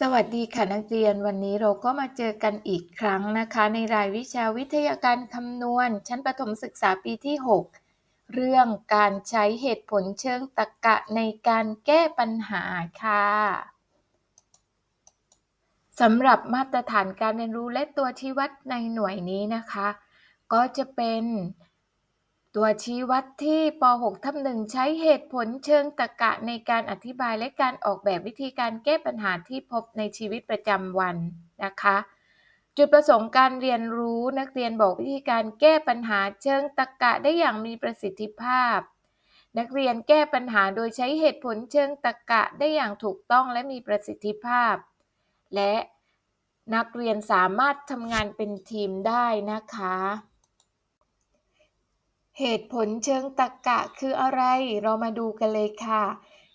สวัสดีค่ะนักเรียนวันนี้เราก็มาเจอกันอีกครั้งนะคะ ในรายวิชาวิทยาการคำนวณ ชั้นประถมศึกษาปีที่ 6 เรื่องการใช้เหตุผลเชิงตรรกะในการแก้ปัญหาค่ะสำหรับมาตรฐานการเรียนรู้และตัวชี้วัดในหน่วยนี้นะคะ ก็จะเป็น ตัวชี้วัดที่ป .6 ทับหนึ่งใช้เหตุผลเชิงตรรกะในการอธิบายและการออกแบบวิธีการแก้ปัญหาที่พบในชีวิตประจำวันนะคะ จุดประสงค์การเรียนรู้นักเรียนบอกวิธีการแก้ปัญหาเชิงตรรกะได้อย่างมีประสิทธิภาพ นักเรียนแก้ปัญหาโดยใช้เหตุผลเชิงตรรกะได้อย่างถูกต้องและมีประสิทธิภาพ และนักเรียนสามารถทำงานเป็นทีมได้นะคะ เหตุผลเชิงตรรกะคืออะไร เรามาดูกันเลยค่ะ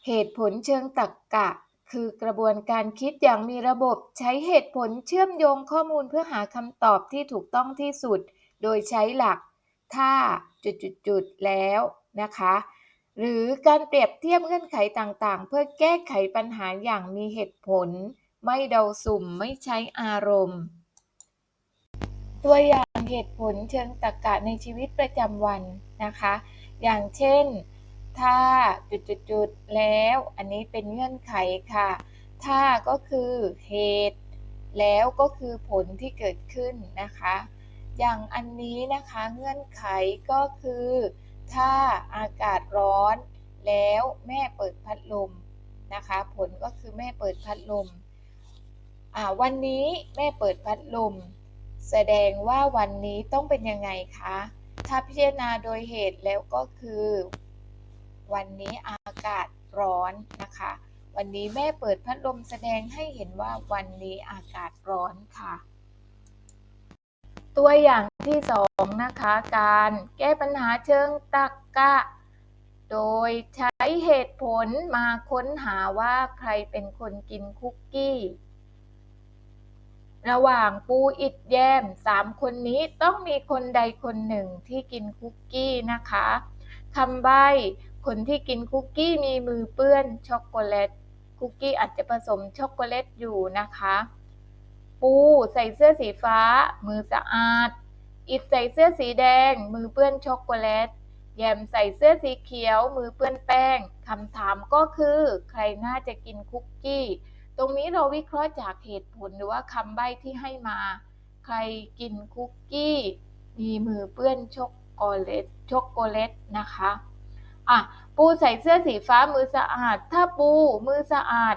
เหตุผลเชิงตรรกะ คือกระบวนการคิดอย่างมีระบบใช้เหตุผลเชื่อมโยงข้อมูลเพื่อหาคำตอบที่ถูกต้องที่สุด โดยใช้หลัก ถ้าจุดๆแล้วนะคะ หรือการเปรียบเทียบเงื่อนไขต่างๆ เพื่อแก้ไขปัญหาอย่างมีเหตุผล ไม่เดาสุ่มไม่ใช้อารมณ์ ตัวอย่างเหตุผลเชิงตรรกะในชีวิตประจำวันนะคะ อย่างเช่น ถ้าจุดๆแล้วอันนี้เป็นเงื่อนไขค่ะ ถ้าก็คือเหตุ แล้วก็คือผลที่เกิดขึ้นนะคะ อย่างอันนี้นะคะเงื่อนไขก็คือ ถ้าอากาศร้อน แล้วแม่เปิดพัดลมนะคะ ผลก็คือแม่เปิดพัดลมวันนี้แม่เปิดพัดลม แสดงว่าวันนี้ต้องเป็นยังไงคะ ถ้าพิจารณาโดยเหตุแล้วก็คือ วันนี้อากาศร้อนนะคะ วันนี้แม่เปิดพัดลมแสดงให้เห็นว่าวันนี้อากาศร้อนค่ะ ตัวอย่างที่สองนะคะ การแก้ปัญหาเชิงตรรกะโดยใช้เหตุผลมาค้นหาว่าใครเป็นคนกินคุกกี้ ระหว่างปูอิดแยมสามคนนี้ต้องมีคนใดคนหนึ่งที่กินคุกกี้นะคะคำใบ้คนที่กินคุกกี้มีมือเปื้อนช็อกโกแลตคุกกี้อาจจะผสมช็อกโกแลตอยู่นะคะ ปูใส่เสื้อสีฟ้า มือสะอาด อิดใส่เสื้อสีแดง มือเปื้อนช็อกโกแลต แยมใส่เสื้อสีเขียว มือเปื้อนแป้งคำถามก็คือ ใครน่าจะกินคุกกี้ ตรงนี้เราวิเคราะห์จากเหตุผลหรือว่าคำใบ้ที่ให้มา ใครกินคุกกี้ มีมือเปื้อนช็อกโกแลตช็อกโกแลตนะคะอะปูใส่เสื้อสีฟ้ามือสะอาด ถ้าปูมือสะอาด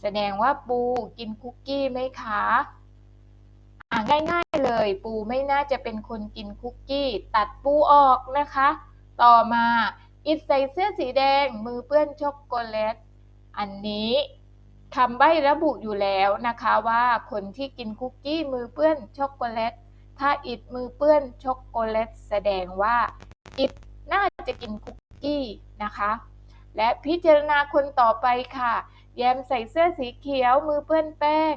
แสดงว่าปูกินคุกกี้ไหมคะอะง่ายๆเลย ปูไม่น่าจะเป็นคนกินคุกกี้ ตัดปูออกนะคะ ต่อมาอิดใส่เสื้อสีแดงมือเปื้อนช็อกโกแลตอันนี้ คำใบ้ระบุอยู่แล้วนะคะว่าคนที่กินคุกกี้มือเปื้อนช็อกโกแลต ถ้าอิดมือเปื้อนช็อกโกแลตแสดงว่าอิดน่าจะกินคุกกี้นะคะ และพิจารณาคนต่อไปค่ะ แยมใส่เสื้อสีเขียวมือเปื้อนแป้ง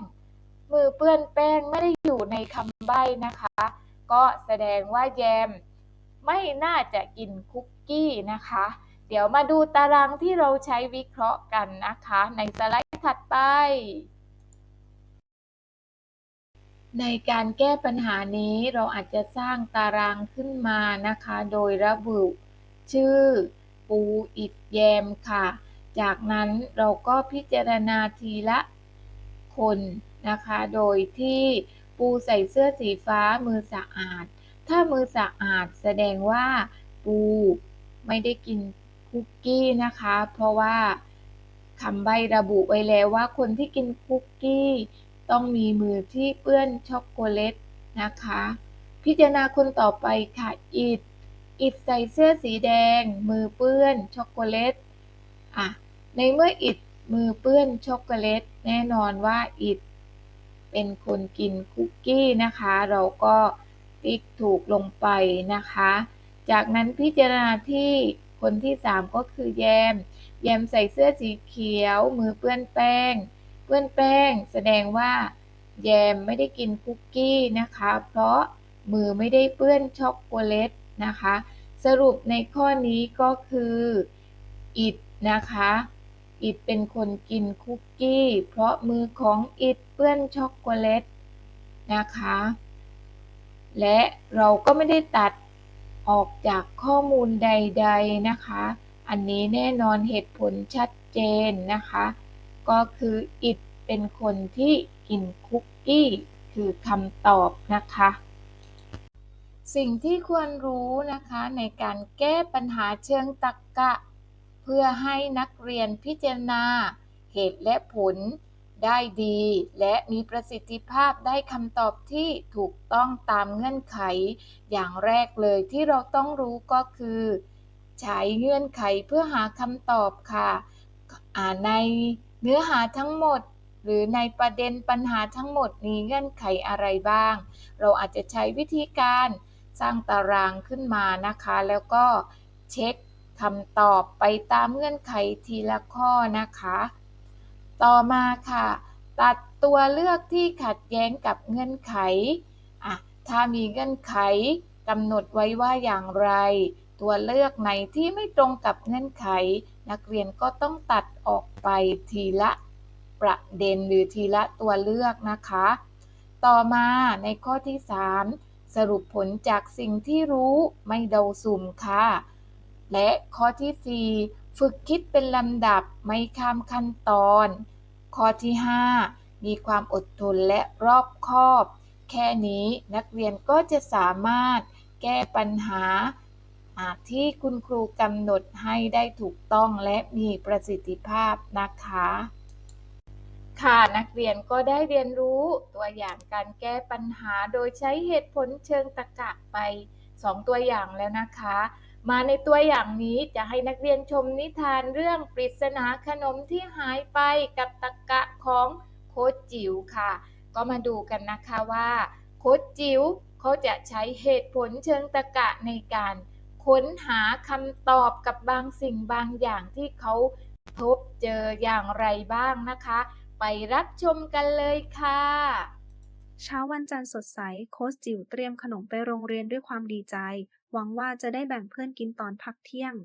มือเปื้อนแป้งไม่ได้อยู่ในคำใบ้นะคะ ก็แสดงว่าแยมไม่น่าจะกินคุกกี้นะคะ เดี๋ยวมาดูตารางที่เราใช้วิเคราะห์กันนะคะ ในสไลด์ถัดไป ในการแก้ปัญหานี้เราอาจจะสร้างตารางขึ้นมานะคะ โดยระบุชื่อ ปูอิดแยมค่ะ จากนั้นเราก็พิจารณาทีละคนนะคะ โดยที่ปูใส่เสื้อสีฟ้ามือสะอาด ถ้ามือสะอาดแสดงว่าปูไม่ได้กิน คุกกี้นะคะ เพราะว่าคำใบระบุไว้แล้วว่าคนที่กินคุกกี้ ต้องมีมือที่เปื้อนช็อกโกแลตนะคะ พิจารณาคนต่อไปค่ะอิดอิดใส่เสื้อสีแดง มือเปื้อนช็อกโกแลตอะในเมื่ออิดมือเปื้อนช็อกโกแลตแน่นอนว่าอิดเป็นคนกินคุกกี้นะคะ เราก็ติ๊กถูกลงไปนะคะ จากนั้นพิจารณาที่ คนที่ 3 ก็คือแยม แยมใส่เสื้อสีเขียว มือเปื้อนแป้ง เปื้อนแป้ง แสดงว่าแยมไม่ได้กินคุกกี้นะคะ เพราะมือไม่ได้เปื้อนช็อกโกแลตนะคะ สรุปในข้อนี้ก็คืออิดนะคะ อิดเป็นคนกินคุกกี้ เพราะมือของอิดเปื้อนช็อกโกแลตนะคะ และเราก็ไม่ได้ตัด ออกจากข้อมูลใด ๆนะคะ อันนี้แน่นอนเหตุผลชัดเจนนะคะ ก็คืออิดเป็นคนที่กินคุกกี้คือคำตอบนะคะ สิ่งที่ควรรู้นะคะในการแก้ปัญหาเชิงตรรกะเพื่อให้นักเรียนพิจารณาเหตุและผล ได้ดี และมีประสิทธิภาพได้คำตอบที่ถูกต้องตามเงื่อนไข อย่างแรกเลยที่เราต้องรู้ก็คือ ใช้เงื่อนไขเพื่อหาคำตอบค่ะอ่าในเนื้อหาทั้งหมด หรือในประเด็นปัญหาทั้งหมดมีเงื่อนไขอะไรบ้าง เราอาจจะใช้วิธีการสร้างตารางขึ้นมานะคะ แล้วก็เช็คคำตอบไปตามเงื่อนไขทีละข้อนะคะ ต่อมาค่ะ ตัดตัวเลือกที่ขัดแย้งกับเงื่อนไขอะถ้ามีเงื่อนไขกำหนดไว้ว่าอย่างไร ตัวเลือกไหนที่ไม่ตรงกับเงื่อนไข นักเรียนก็ต้องตัดออกไปทีละประเด็นหรือทีละตัวเลือกนะคะ ต่อมาในข้อที่ 3 สรุปผลจากสิ่งที่รู้ไม่เดาสุ่มค่ะ และข้อที่ 4 ฝึกคิดเป็นลำดับไม่ข้ามขั้นตอน ข้อที่ 5 มีความอดทนและรอบคอบ แค่นี้นักเรียนก็จะสามารถแก้ปัญหาที่คุณครูกำหนดให้ได้ถูกต้องและมีประสิทธิภาพนะคะ ค่ะนักเรียนก็ได้เรียนรู้ตัวอย่างการแก้ปัญหาโดยใช้เหตุผลเชิงตรรกะไป 2 ตัวอย่างแล้วนะคะ มาในตัวอย่างนี้จะให้นักเรียนชมนิทานเรื่องปริศนาขนมที่หายไปกับตรรกะของโค้ชจิ๋วค่ะ ก็มาดูกันนะคะว่าโค้ชจิ๋วเขาจะใช้เหตุผลเชิงตรรกะในการค้นหาคำตอบกับบางสิ่งบางอย่างที่เขาพบเจออย่างไรบ้างนะคะ ไปรับชมกันเลยค่ะ เช้าวันจันทร์สดใส โค้ชจิ๋วเตรียมขนมไปโรงเรียนด้วยความดีใจ หวังว่าจะได้แบ่งเพื่อนกินตอนพักเที่ยง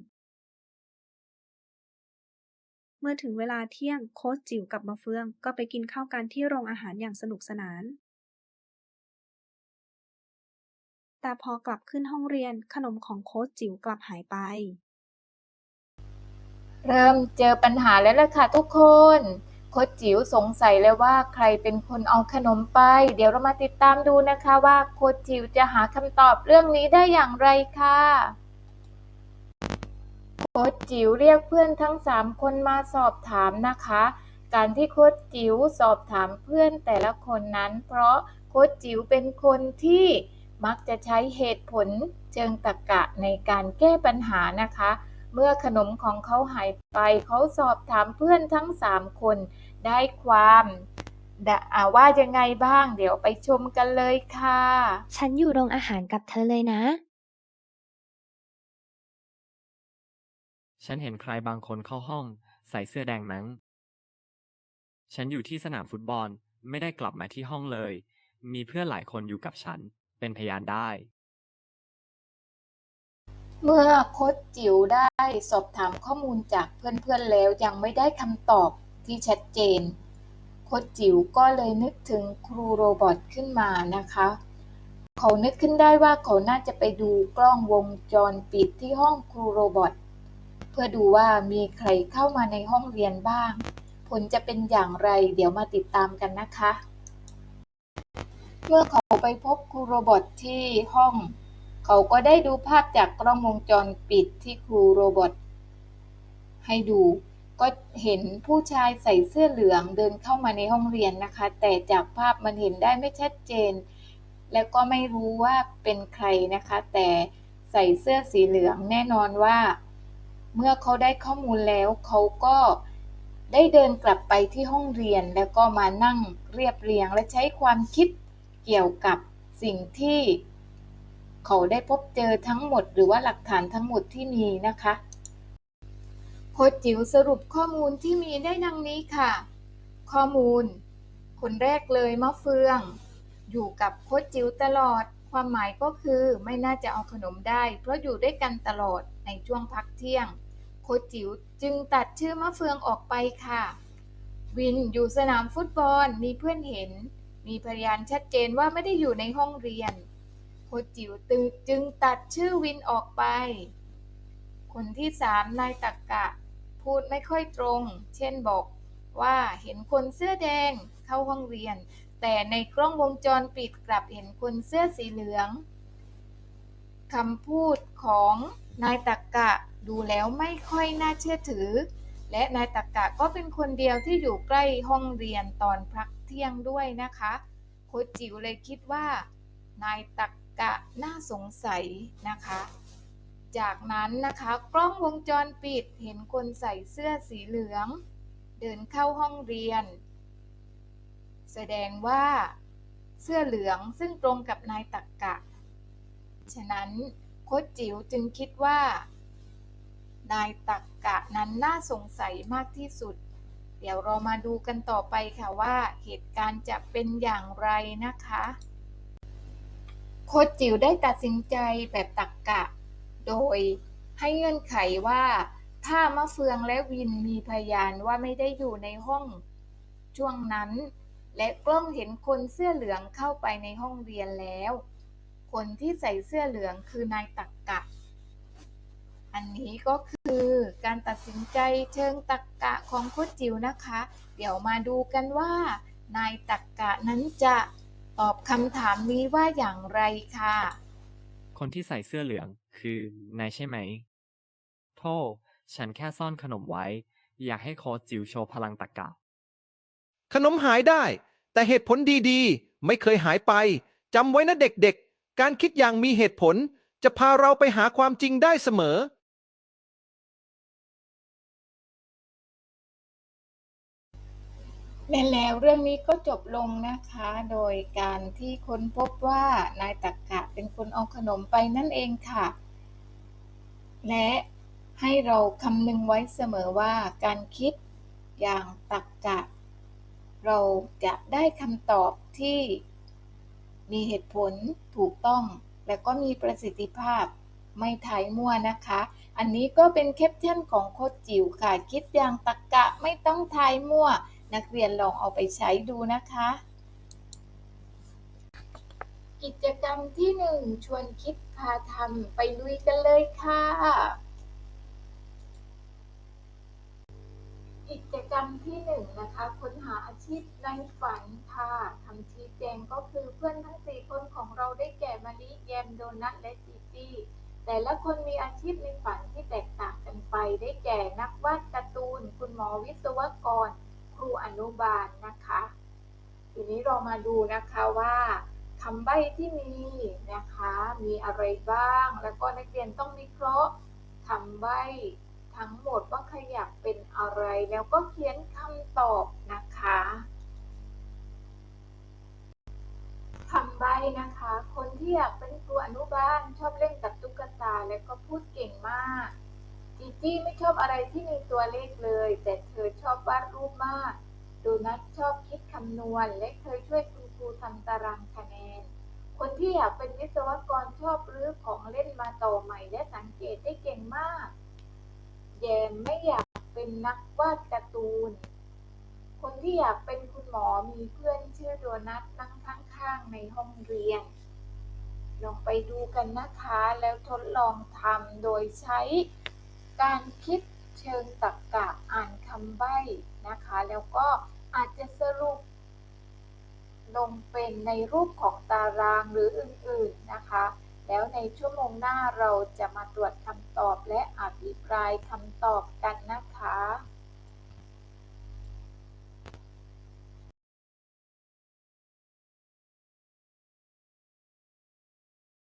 เมื่อถึงเวลาเที่ยง โค้ชจิ๋วกับมะเฟือง ก็ไปกินข้าวกันที่โรงอาหารอย่างสนุกสนาน แต่พอกลับขึ้นห้องเรียน ขนมของโค้ชจิ๋วกลับหายไป เริ่มเจอปัญหาแล้วล่ะค่ะทุกคน คชจิ๋วสงสัยแล้วว่าใครเป็นคนเอาขนมไป เดี๋ยวเรามาติดตามดูนะคะว่าโคชจิ๋วจะหาคำตอบเรื่องนี้ได้อย่างไรค่ะโค้ชจิ๋วเรียกเพื่อนทั้ง 3 คนมาสอบถามนะคะ การที่โค้ชจิ๋วสอบถามเพื่อนแต่ละคนนั้น เพราะโค้ชจิ๋วเป็นคนที่มักจะใช้เหตุผลเชิงตรรกะในการแก้ปัญหานะคะ เมื่อขนมของเขาหายไปเขาสอบถามเพื่อนทั้ง 3 คน ได้ความดะอ่าว่ายังไงบ้าง เดี๋ยวไปชมกันเลยค่ะ ฉันอยู่โรงอาหารกับเธอเลยนะ ฉันเห็นใครบางคนเข้าห้อง ใส่เสื้อแดงนั้น ฉันอยู่ที่สนามฟุตบอลไม่ได้กลับมาที่ห้องเลย มีเพื่อนหลายคนอยู่กับฉัน เป็นพยานได้ เมื่อโค้ชจิ๋วได้สอบถามข้อมูลจากเพื่อนๆแล้วยังไม่ได้คำตอบ ที่ชัดเจน โค้ชจิ๋วก็เลยนึกถึงครูโรบอทขึ้นมานะคะ เขานึกขึ้นได้ว่าเขาน่าจะไปดูกล้องวงจรปิดที่ห้องครูโรบอทเพื่อดูว่ามีใครเข้ามาในห้องเรียนบ้าง ผลจะเป็นอย่างไรเดี๋ยวมาติดตามกันนะคะ เมื่อเขาไปพบครูโรบอทที่ห้อง เขาก็ได้ดูภาพจากกล้องวงจรปิดที่ครูโรบอทให้ดู ก็เห็นผู้ชายใส่เสื้อเหลืองเดินเข้ามาในห้องเรียนนะคะ แต่จากภาพมันเห็นได้ไม่ชัดเจน แล้วก็ไม่รู้ว่าเป็นใครนะคะ แต่ใส่เสื้อสีเหลืองแน่นอนว่า เมื่อเขาได้ข้อมูลแล้วเขาก็ได้เดินกลับไปที่ห้องเรียนแล้วก็มานั่งเรียบเรียงและใช้ความคิดเกี่ยวกับสิ่งที่ เขาได้พบเจอทั้งหมด หรือว่าหลักฐานทั้งหมดที่มีนะคะ โค้ชจิ๋วสรุปข้อมูลที่มีได้ดังนี้ค่ะ ข้อมูล คนแรกเลยมะเฟือง อยู่กับโค้ชจิ๋วตลอด ความหมายก็คือไม่น่าจะเอาขนมได้ เพราะอยู่ด้วยกันตลอดในช่วงพักเที่ยง โค้ชจิ๋วจึงตัดชื่อมะเฟืองออกไปค่ะ วินอยู่สนามฟุตบอลมีเพื่อนเห็น มีพยานชัดเจนว่าไม่ได้อยู่ในห้องเรียน โค้ชจิ๋วจึงตัดชื่อวินออกไป คนที่สามนายตักกะ พูดไม่ค่อยตรง เช่นบอกว่าเห็นคนเสื้อแดงเข้าห้องเรียน แต่ในกล้องวงจรปิดกลับเห็นคนเสื้อสีเหลืองคำพูดของนายตักกะดูแล้วไม่ค่อยน่าเชื่อถือ และนายตักกะก็เป็นคนเดียวที่อยู่ใกล้ห้องเรียนตอนพักเที่ยงด้วยนะคะโคจิ๋วเลยคิดว่านายตักกะน่าสงสัยนะคะ จากนั้นนะคะกล้องวงจรปิดเห็นคนใส่เสื้อสีเหลือง เดินเข้าห้องเรียน แสดงว่าเสื้อเหลืองซึ่งตรงกับนายตักกะ ฉะนั้นโค้ชจิ๋วจึงคิดว่า นายตักกะนั้นน่าสงสัยมากที่สุด เดี๋ยวเรามาดูกันต่อไปค่ะว่าเหตุการณ์จะเป็นอย่างไรนะคะ โค้ชจิ๋วได้ตัดสินใจแบบตักกะ โดยให้เงื่อนไขว่า ถ้ามะเฟืองและวินมีพยานว่าไม่ได้อยู่ในห้องช่วงนั้น และกล้องเห็นคนเสื้อเหลืองเข้าไปในห้องเรียนแล้ว คนที่ใส่เสื้อเหลืองคือนายตักกะ อันนี้ก็คือการตัดสินใจเชิงตักกะของโคจิวนะคะ เดี๋ยวมาดูกันว่า นายตักกะนั้นจะตอบคำถามนี้ว่าอย่างไรค่ะ คนที่ใส่เสื้อเหลือง คือนายใช่ไหม โทษ ฉันแค่ซ่อนขนมไว้ อยากให้โค้ชจิวโชว์พลังตะกะขนมหายได้ แต่เหตุผลดีๆ ไม่เคยหายไปจำไว้นะเด็กๆ การคิดอย่างมีเหตุผล จะพาเราไปหาความจริงได้เสมอ และแล้วเรื่องนี้ก็จบลงนะคะ โดยการที่ค้นพบว่านายตักกะเป็นคนเอาขนมไปนั่นเองค่ะ และให้เราคำนึงไว้เสมอว่าการคิดอย่างตักกะ เราจะได้คำตอบที่มีเหตุผลถูกต้อง และก็มีประสิทธิภาพไม่ถ่ายมั่วนะคะ อันนี้ก็เป็นแคปชั่นของโคชจิ๋วค่ะ คิดอย่างตักกะไม่ต้องทายมั่ว นักเรียนลองเอาไปใช้ดูนะคะ กิจกรรมที่หนึ่งชวนคิดพาทำไปลุยกันเลยค่ะ กิจกรรมที่หนึ่งนะคะค้นหาอาชีพในฝันค่ะคำชี้แจงก็คือเพื่อนทั้งสี่คนของเราได้แก่มะลิแยมโดนัทและจีจี้แต่ละคนมีอาชีพในฝันที่แตกต่างกันไป ได้แก่นักวาดการ์ตูน คุณหมอวิศวกร ครูอนุบาลนะคะ ทีนี้เรามาดูนะคะว่าคำใบ้ที่มีนะคะ มีอะไรบ้าง แล้วก็นักเรียนต้องวิเคราะห์คำใบ้ทั้งหมดว่าขยับเป็นอะไร แล้วก็เขียนคำตอบนะคะคำใบ้นะคะ คนที่อยากเป็นครูอนุบาลชอบเล่นกับตุ๊กตาและก็พูดเก่งมาก จีจี้ไม่ชอบอะไรที่มีตัวเลขเลย แต่เธอชอบวาดรูปมาก โดนัทชอบคิดคำนวณ และเคยช่วยคุณครูทำตารางคะแนน คนที่อยากเป็นวิศวกรชอบรื้อของเล่นมาต่อใหม่ และสังเกตได้เก่งมาก แยมไม่อยากเป็นนักวาดการ์ตูน คนที่อยากเป็นคุณหมอมีเพื่อนชื่อโดนัทนั่งข้างๆในห้องเรียนลองไปดูกันนะคะ แล้วทดลองทำโดยใช้ การคิดเชิงตรรกะอ่านคำใบ้นะคะ แล้วก็อาจจะสรุป ลงเป็นในรูปของตารางหรืออื่นๆนะคะ แล้วในชั่วโมงหน้าเราจะมาตรวจคำตอบและอภิปรายคำตอบกันนะคะ